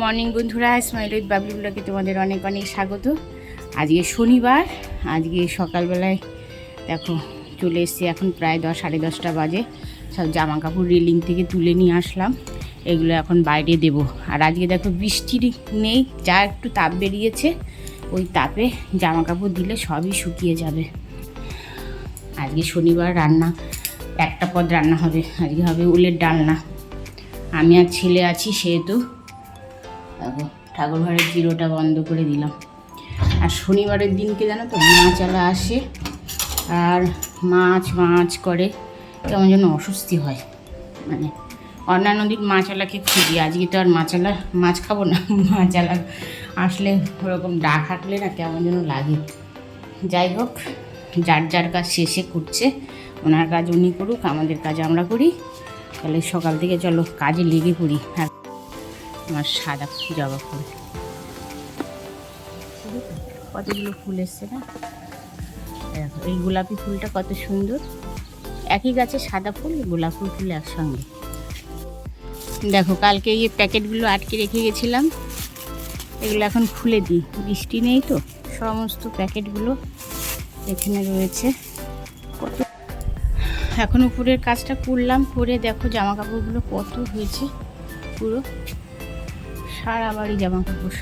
Morning বন্ধুরা smile with বাবলুগুলোকে তোমাদের অনেক অনেক স্বাগত। আজকে শনিবার, আজকে সকালবেলায় দেখো চলে এসছি এখন প্রায় দশ, সাড়ে দশটা বাজে। সব জামা কাপড় রেলিং থেকে তুলে নিয়ে আসলাম, এগুলো এখন বাইরে দেব। আর আজকে দেখো বৃষ্টি নেই, যা একটু তাপ বেরিয়েছে, ওই তাপে জামা কাপড় দিলে সবই শুকিয়ে যাবে। আজকে শনিবার রান্না, একটা পদ রান্না হবে, আজকে হবে উলের ডালনা। আমি আর ছেলে আছি, সেহেতু দেখো ঠাকুর ঘরের জিরোটা বন্ধ করে দিলাম। আর শনিবারের দিনকে জানো তো মাছালা আসে, আর মাছ মাছ করে, কেমন যেন অস্বস্তি হয়। মানে অন্যান্য দিন মাছালাকে খুঁজি আজকে তো আর মাছালা মাছ খাব না মাছালা আসলে ওরকম ডাক হাঁটলে না কেমন যেন লাগে। যাই হোক, যার যার কাজ শেষে করছে, ওনার কাজ উনি করুক, আমাদের কাজ আমরা করি। তাহলে সকাল থেকে চলো, কাজে লেগে পড়ি। আর আমার সাদা জবা ফুল। কতগুলো ফুল এসছে না? এই গোলাপি ফুলটা কত সুন্দর। একই গাছে সাদা ফুল, গোলাপ ফুল ফুল একসঙ্গে। দেখো, কালকে এই প্যাকেটগুলো আটকে রেখে গেছিলাম। এগুলো এখন খুলে দিই। বৃষ্টি নেই তো, সমস্ত প্যাকেটগুলো এখানে রয়েছে। কত এখন উপরের কাজটা করলাম, করে দেখো জামা কাপড়গুলো কত হয়েছে পুরো। সারা বাড়ি জামা কাপড়।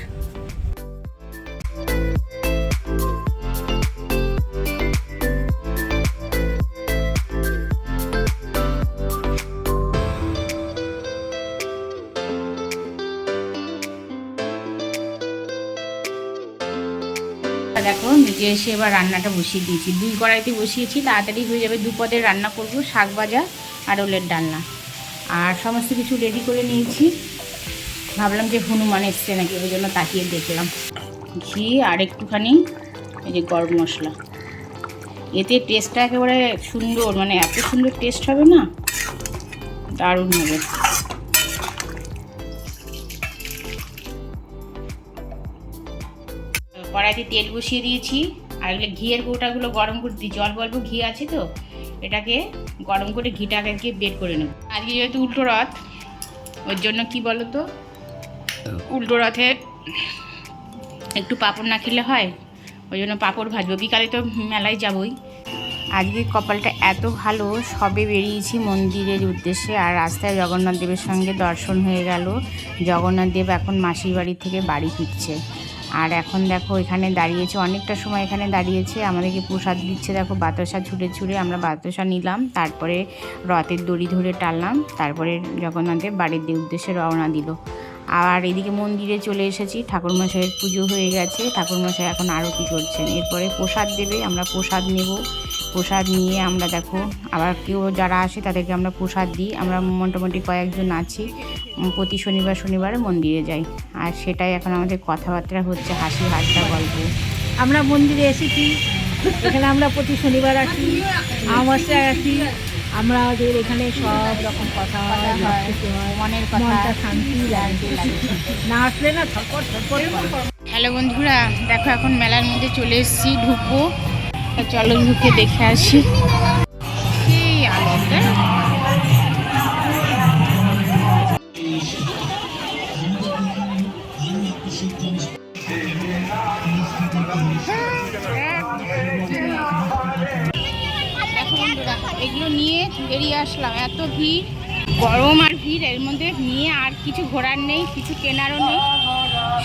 দেখো, নিজে এসে এবার রান্নাটা বসিয়ে দিয়েছি। দুই কড়াইতে বসিয়েছি, তাড়াতাড়ি হয়ে যাবে দু পদের রান্না করব, শাক ভাজা আর ওলের ডালনা। আর সমস্ত কিছু রেডি করে নিয়েছি। ভাবলাম যে হনুমান এসছে নাকি, ওই জন্য তাকিয়ে দেখলাম। ঘি আর একটুখানি এই যে গরম মশলা। এতে টেস্টটা একেবারে সুন্দর মানে এত সুন্দর টেস্ট হবে না? দারুণ হবে। কড়াইতে তেল বসিয়ে দিয়েছি, আর এগুলো ঘিয়ের গোটাগুলো গরম করে দিই। জল অল্প ঘি আছে তো, এটাকে গরম করে ঘিটাকে বের করে নেব। আজকে যেহেতু উল্টো রথ, ওর জন্য কি বলো তো উল্টো রথে একটু পাঁপড় না খেলে হয়, ওই জন্য পাঁপড় ভাজবো। বিকালে তো মেলায় যাবই। আজকে কপালটা এত ভালো, সবে বেরিয়েছি মন্দিরের উদ্দেশ্যে আর রাস্তায় জগন্নাথ দেবের সঙ্গে দর্শন হয়ে গেল। জগন্নাথ দেব এখন মাসির বাড়ি থেকে বাড়ি ফিরছে। আর এখন দেখো, এখানে দাঁড়িয়েছে, অনেকটা সময় এখানে দাঁড়িয়েছে। আমাদেরকে প্রসাদ দিচ্ছে, দেখো, বাতাসা ছুঁড়ে ছুঁড়ে আমরা বাতাসা নিলাম। তারপরে রথের দড়ি ধরে টানলাম। তারপরে জগন্নাথের বাড়ির উদ্দেশ্যে রওনা দিল। আর এদিকে মন্দিরে চলে এসেছি, ঠাকুরমশাইয়ের পুজো হয়ে গেছে, ঠাকুরমশাই এখন আরতি করছেন। এরপরে প্রসাদ দেবে, আমরা প্রসাদ নেব। প্রসাদ নিয়ে আমরা দেখো, আবার কেউ যারা আসে তাদেরকে আমরা প্রসাদ দিই। আমরা মোটামুটি কয়েকজন আছি প্রতি শনিবার শনিবারে মন্দিরে যাই। আর সেটাই এখন আমাদের কথাবার্তা হচ্ছে, হাসি হাসটা গল্প। আমরা মন্দিরে এসেছি, এখানে আমরা প্রতি শনিবার আসি আমাবস্যায় আসি আমরা ওদের এখানে সব রকম কথা হয় মনের কথা শান্তি লাগে। না আসলে না ছটপট ছটপট হ্যালো বন্ধুরা দেখো এখন মেলার মধ্যে চলে এসেছি ঢুকবো। চলো ঢুকে দেখে আসি। সেই বন্ধুরা এগুলো নিয়ে বেরিয়ে আসলাম। এত ভিড়, গরম আর ভিড়, এর মধ্যে নিয়ে আর কিছু ঘোরার নেই, কিছু কেনারও নেই।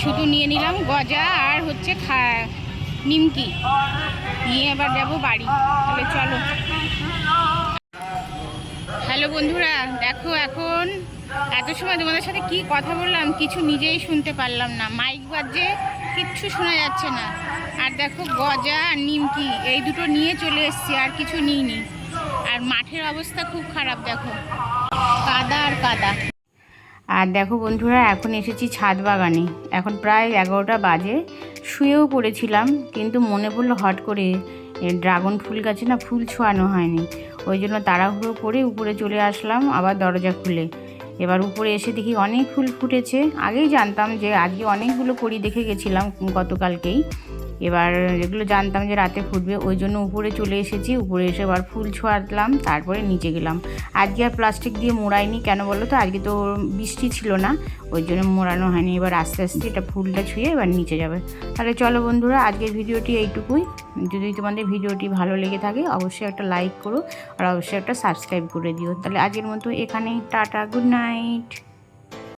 শুধু নিয়ে নিলাম গজা আর হচ্ছে খা, নিমকি। নিয়ে এবার যাব বাড়ি। তাহলে চলো। হ্যালো বন্ধুরা, দেখো এখন এত সময় তোমাদের সাথে কি কথা বললাম, কিছু নিজেই শুনতে পারলাম না। মাইক বাজছে, কিচ্ছু শোনা যাচ্ছে না। আর দেখো গজা আর নিমকি, এই দুটো নিয়ে চলে এসছি, আর কিছু নিইনি। আর মাঠের অবস্থা খুব খারাপ, দেখো। কাদা আর কাদা। আর দেখো বন্ধুরা, এখন এসেছি ছাদ বাগানে। এখন প্রায় এগারোটা বাজে। শুয়েও পড়েছিলাম, কিন্তু মনে পড়ল হট করে ড্রাগন ফুল গাছে না ফুল ছোঁয়ানো হয়নি। ওই জন্য তাড়াহুড়ো করে উপরে চলে আসলাম, আবার দরজা খুলে। এবার উপরে এসে দেখি অনেক ফুল ফুটেছে। আগেই জানতাম যে আজকে অনেকগুলো করি দেখে গেছিলাম গতকালকেই। এবার এগুলো জানতাম যে রাতে ফুটবে, ওই জন্য উপরে চলে এসেছি। উপরে এসে এবার ফুল ছোঁয়ালাম, তারপরে নিচে গেলাম। আজকে আর প্লাস্টিক দিয়ে মোড়াইনি, কেন বলো তো? আজকে তো বৃষ্টি ছিল না, ওই জন্য মোড়ানো হয়নি। এবার আস্তে আস্তে এটা ফুলটা ছুঁয়ে এবার নিচে যাবে। তাহলে চলো বন্ধুরা, আজকের ভিডিওটি এইটুকুই। যদি তোমাদের ভিডিওটি ভালো লেগে থাকে, অবশ্যই একটা লাইক করো, আর অবশ্যই একটা সাবস্ক্রাইব করে দিও। তাহলে আজকের মতো এখানেই, টাটা, গুড নাইট।